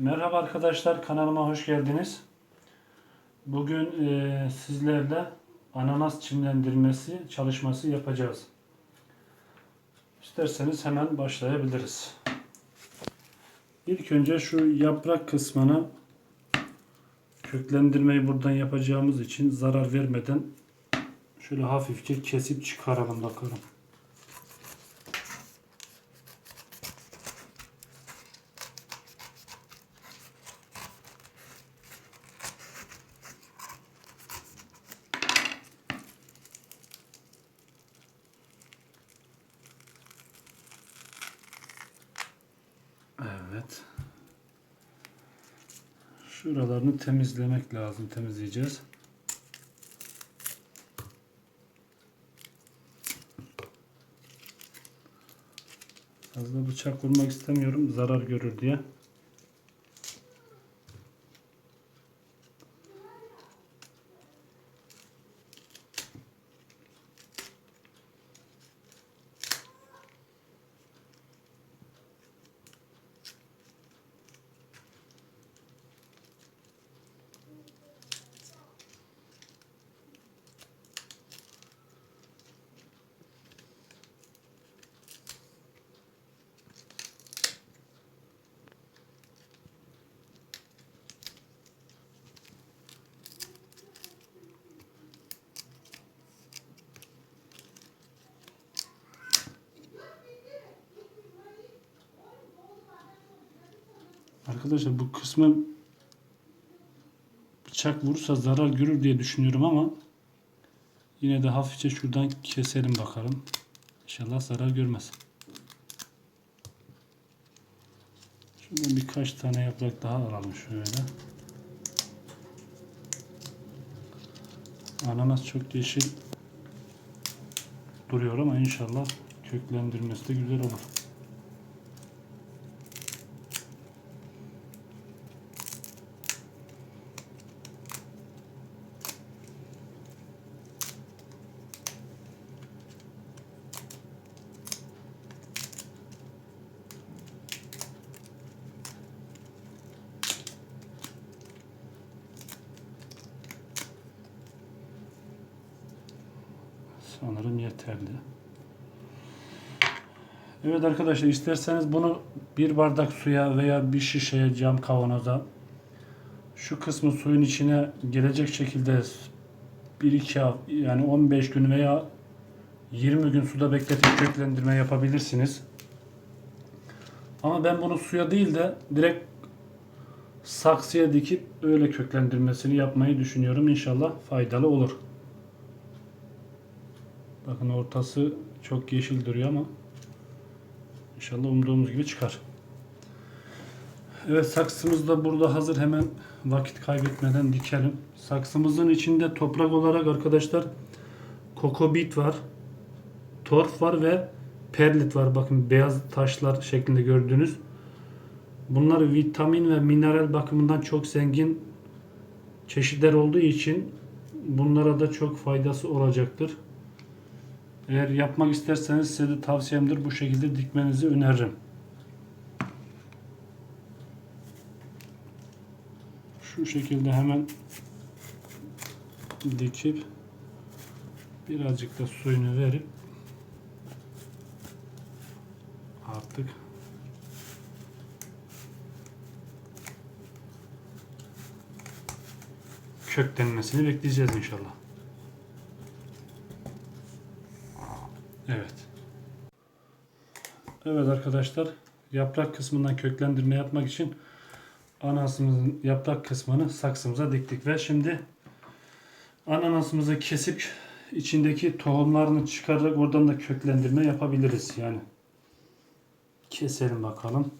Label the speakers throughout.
Speaker 1: Merhaba arkadaşlar kanalıma hoş geldiniz. Bugün e, sizlerle ananas çimlendirmesi çalışması yapacağız. İsterseniz hemen başlayabiliriz. İlk önce şu yaprak kısmını köklendirmeyi buradan yapacağımız için zarar vermeden şöyle hafifçe kesip çıkaralım bakalım. Evet. Şuralarını temizlemek lazım. Temizleyeceğiz. Fazla bıçak vurmak istemiyorum. Zarar görür diye. Arkadaşlar bu kısmı bıçak vurursa zarar görür diye düşünüyorum ama yine de hafifçe şuradan keselim bakalım. İnşallah zarar görmez. Şuradan birkaç tane yaprak daha alalım şöyle. Ananas çok yeşil duruyor ama inşallah köklendirmesi de güzel olur. Sanırım yeterli. Evet arkadaşlar isterseniz bunu bir bardak suya veya bir şişeye cam kavanoza şu kısmı suyun içine gelecek şekilde 1-2 hafta yani 15 gün veya 20 gün suda bekletip köklendirme yapabilirsiniz. Ama ben bunu suya değil de direkt saksıya dikip öyle köklendirmesini yapmayı düşünüyorum. İnşallah faydalı olur. Bakın ortası çok yeşil duruyor ama inşallah umduğumuz gibi çıkar. Evet saksımız da burada hazır. Hemen vakit kaybetmeden dikelim. Saksımızın içinde toprak olarak arkadaşlar kokobit var. Torf var ve perlit var. Bakın beyaz taşlar şeklinde gördüğünüz. Bunlar vitamin ve mineral bakımından çok zengin çeşitler olduğu için bunlara da çok faydası olacaktır. Eğer yapmak isterseniz size de tavsiyemdir bu şekilde dikmenizi öneririm. Şu şekilde hemen dikip birazcık da suyunu verip artık köklenmesini bekleyeceğiz inşallah. Evet. Evet arkadaşlar yaprak kısmından köklendirme yapmak için ananasımızın yaprak kısmını saksımıza diktik ve şimdi ananasımızı kesip içindeki tohumlarını çıkararak oradan da köklendirme yapabiliriz yani. Keselim bakalım.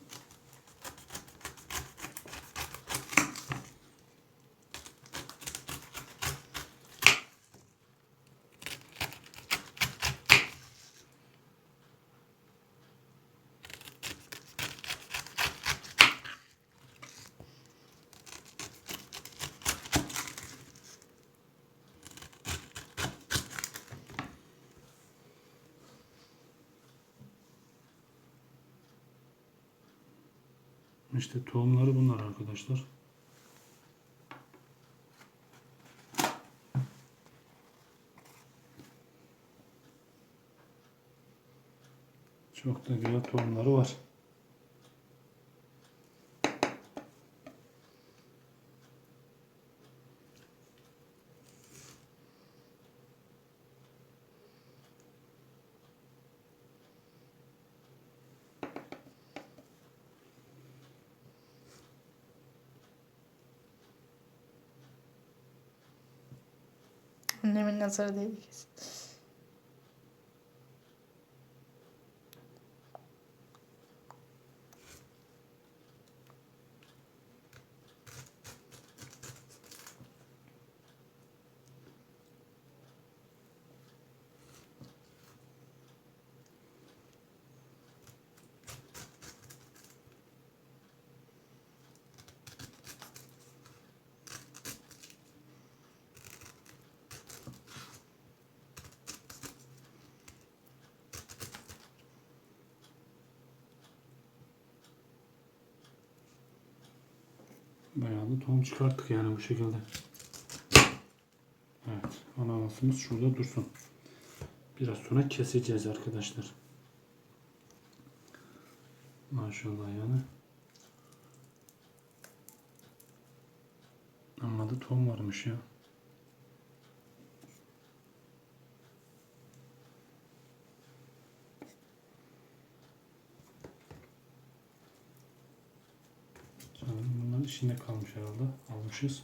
Speaker 1: İşte tohumları bunlar arkadaşlar. Çok da güzel tohumları var.
Speaker 2: Annemin nazarı değdi kesin.
Speaker 1: Bayağı da tohum çıkarttık yani bu şekilde. Evet. Ananasımız şurada dursun. Biraz sonra keseceğiz arkadaşlar. Maşallah yani. Amma da tohum varmış ya. Sanırım bunların içinde kalmış herhalde. Almışız.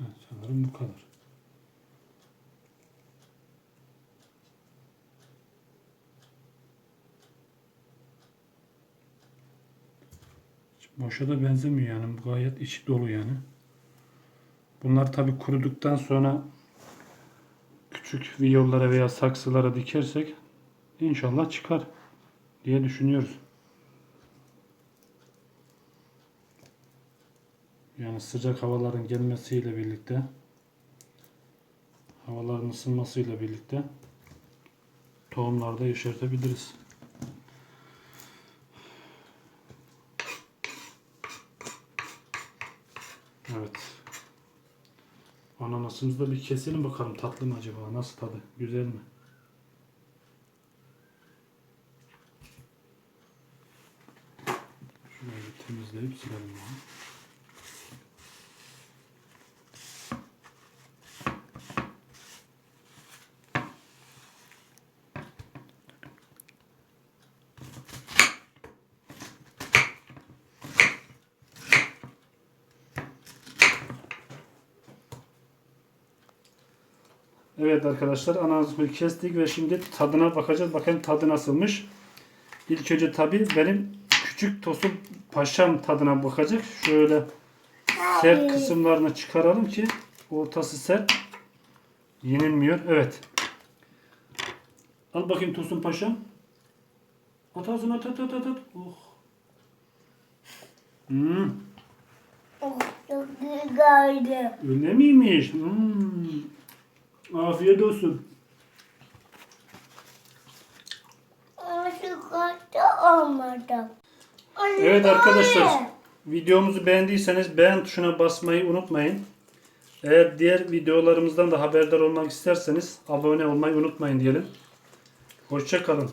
Speaker 1: Evet, sanırım bu kadar. Boşa da benzemiyor yani. Bu Gayet içi dolu yani. Bunlar tabi kuruduktan sonra küçük viyollara veya saksılara dikersek inşallah çıkar diye düşünüyoruz. Yani sıcak havaların gelmesiyle birlikte havaların ısınmasıyla birlikte tohumlarda yeşertebiliriz. Evet. Ananasımızı da bir keselim bakalım tatlı mı acaba? Nasıl tadı? Güzel mi? Şurayı temizleyip silelim bunu. Evet arkadaşlar ananasımı kestik ve şimdi tadına bakacağız. Bakayım tadı nasılmış. İlk önce tabi benim küçük tosun paşam tadına bakacak. Şöyle sert kısımlarını çıkaralım ki ortası sert. Yenilmiyor. Evet. Al bakayım tosun paşam. At ağzına at at at at. at. Oh. Hmm.
Speaker 3: Oh, çok güzeldi.
Speaker 1: Öyle miymiş? Hmm. Afiyet olsun.
Speaker 3: Ama şu kadar olmadı. Anne,
Speaker 1: Evet arkadaşlar videomuzu beğendiyseniz beğen tuşuna basmayı unutmayın. Eğer diğer videolarımızdan da haberdar olmak isterseniz abone olmayı unutmayın diyelim. Hoşçakalın.